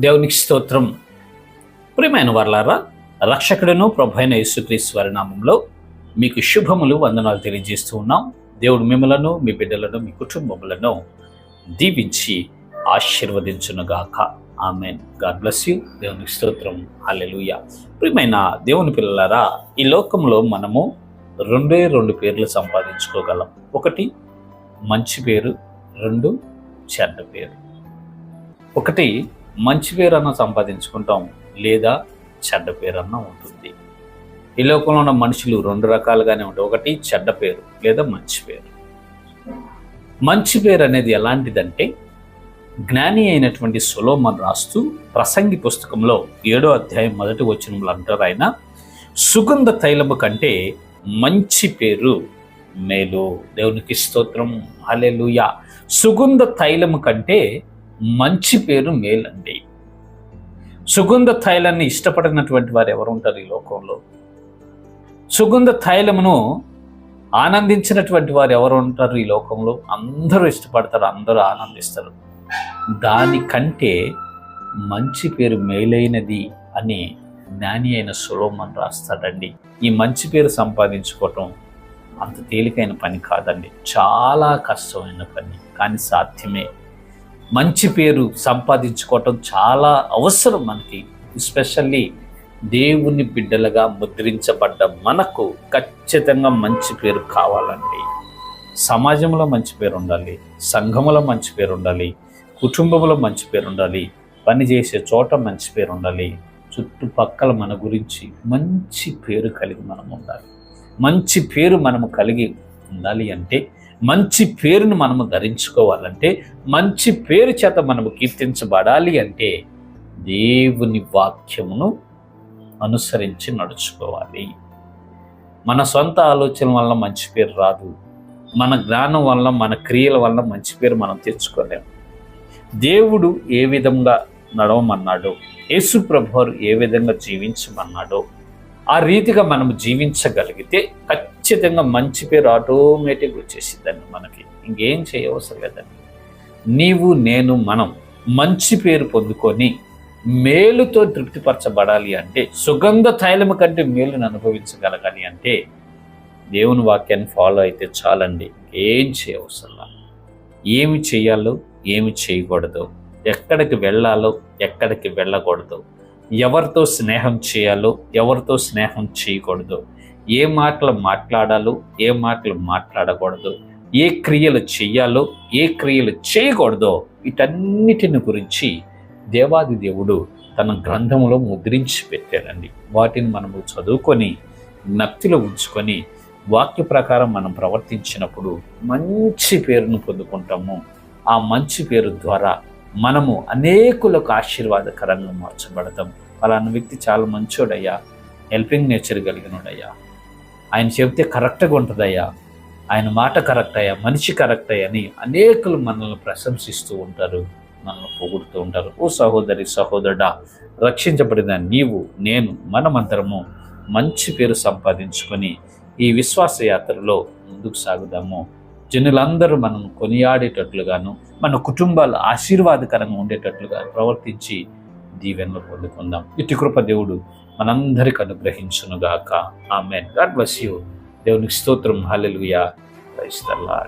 దేవునికి స్తోత్రం. ప్రియమైన వర్లారా రక్షకుడును ప్రభు అయిన యేసుక్రీస్తు నామంలో మీకు శుభములు వందనాలు తెలియజేస్తూ ఉన్నాం. దేవుడు మిమ్మలను మీ బిడ్డలను మీ కుటుంబములను దీవించి ఆశీర్వదించునుగాక. ఆమె గాడ్ బ్లెస్ యూ. దేవునికి స్తోత్రం. అల్లెలుయ ప్రియమైన దేవుని పిల్లలారా ఈ లోకంలో మనము రెండే రెండు పేర్లు సంపాదించుకోగలం. ఒకటి మంచి పేరు. రెండు చెడ్డ పేరు. ఒకటి మంచి పేరన్నా సంపాదించుకుంటాం లేదా చెడ్డ పేరు అన్న ఉంటుంది. ఈ లోకంలో ఉన్న మనుషులు రెండు రకాలుగానే ఉంటాయి. ఒకటి చెడ్డ పేరు లేదా మంచి పేరు. మంచి పేరు అనేది ఎలాంటిదంటే జ్ఞాని అయినటువంటి సులోమన్ రాస్తూ ప్రసంగి పుస్తకంలో ఏడో అధ్యాయం మొదటి వచనంలో అంటారు ఆయన సుగంధ తైలము కంటే మంచి పేరు మేలు. దేవునికి స్తోత్రం. హలెలుయా సుగంధ తైలము కంటే మంచి పేరు మేలండి. సుగంధ తైలాన్ని ఇష్టపడినటువంటి వారు ఎవరు ఉంటారు ఈ లోకంలో? సుగంధ తైలమును ఆనందించినటువంటి వారు ఎవరు ఉంటారు ఈ లోకంలో? అందరూ ఇష్టపడతారు అందరూ ఆనందిస్తారు. దానికంటే మంచి పేరు మేలైనది అని జ్ఞాని అయిన సులోమన్ రాస్తాడండి. ఈ మంచి పేరు సంపాదించుకోవటం అంత తేలికైన పని కాదండి. చాలా కష్టమైన పని కానీ సాధ్యమే. మంచి పేరు సంపాదించుకోవటం చాలా అవసరం మనకి. ఎస్పెషల్లీ దేవుని బిడ్డలుగా ముద్రించబడ్డ మనకు ఖచ్చితంగా మంచి పేరు కావాలండి. సమాజంలో మంచి పేరు ఉండాలి సంఘములో మంచి పేరు ఉండాలి కుటుంబంలో మంచి పేరు ఉండాలి పని చేసే చోట మంచి పేరు ఉండాలి. చుట్టుపక్కల మన గురించి మంచి పేరు కలిగి మనం ఉండాలి. మంచి పేరు మనము కలిగి ఉండాలి అంటే మంచి పేరును మనము ధరించుకోవాలంటే మంచి పేరు చేత మనము కీర్తించబడాలి అంటే దేవుని వాక్యమును అనుసరించి నడుచుకోవాలి. మన సొంత ఆలోచన వల్ల మంచి పేరు రాదు. మన జ్ఞానం వల్ల మన క్రియల వల్ల మంచి పేరు మనం తెచ్చుకోలేము. దేవుడు ఏ విధంగా నడవమన్నాడో యేసు ప్రభువారు ఏ విధంగా జీవించమన్నాడో ఆ రీతిగా మనం జీవించగలిగితే ఖచ్చితంగా మంచి పేరు ఆటోమేటిక్ వచ్చేసిందండి మనకి. ఇంకేం చేయవసరం లేదండి. నీవు నేను మనం మంచి పేరు పొందుకొని మేలుతో తృప్తిపరచబడాలి అంటే సుగంధ తైలము కంటే మేలును అనుభవించగలగాలి అంటే దేవుని వాక్యాన్ని ఫాలో అయితే చాలండి. ఏం చేయవసరం ఏమి చేయాలో ఏమి చేయకూడదు ఎక్కడికి వెళ్ళాలో ఎక్కడికి వెళ్ళకూడదు ఎవరితో స్నేహం చేయాలో ఎవరితో స్నేహం చేయకూడదు ఏ మాటలు మాట్లాడాలో ఏ మాటలు మాట్లాడకూడదు ఏ క్రియలు చెయ్యాలో ఏ క్రియలు చేయకూడదో వీటన్నిటిని గురించి దేవాది దేవుడు తన గ్రంథంలో ముద్రించి పెట్టాడండి. వాటిని మనము చదువుకొని జ్ఞప్తిలో ఉంచుకొని వాక్య ప్రకారం మనం ప్రవర్తించినప్పుడు మంచి పేరును పొందుకుంటాము. ఆ మంచి పేరు ద్వారా మనము అనేకులకు ఆశీర్వాదకరంగా మార్చబడతాం. అలాంటి వ్యక్తి చాలా మంచోడయ్యా. Helping nature కలిగినోడయ్యా. ఆయన చెబితే కరెక్ట్గా ఉంటుందయ్యా. ఆయన మాట కరెక్ట్ అయ్యా మనిషి కరెక్ట్ అయ్యా అని అనేకులు మనల్ని ప్రశంసిస్తూ ఉంటారు. మనల్ని పొగుడుతూ ఉంటారు. ఓ సహోదరి సహోదరుడా రక్షించబడిన నీవు నేను మనమంతరము మంచి పేరు సంపాదించుకొని ఈ విశ్వాస యాత్రలో ముందుకు సాగుదాము. జనులందరూ మనం కొనియాడేటట్లుగాను మన కుటుంబాలు ఆశీర్వాదకరంగా ఉండేటట్లుగా ప్రవర్తించి దీవెనలు పొందుకుందాం. ఇటు కృప దేవుడు మనందరికి అనుగ్రహించునుగాక. ఆమెన్. God bless you. దేవునికి స్తోత్రం. హల్లెలూయా. క్రైస్తల్లా